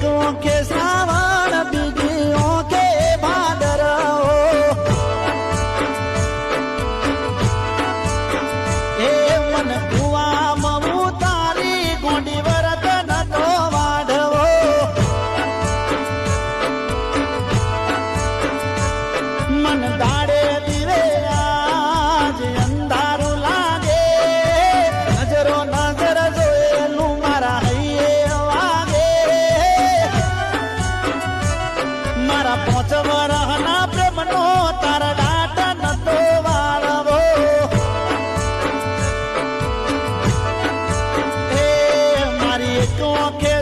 con que estás. મારા પોચ વરહના પ્રેમનો તારા દાટ નતો વાળવો. એ મારી એક ઓખે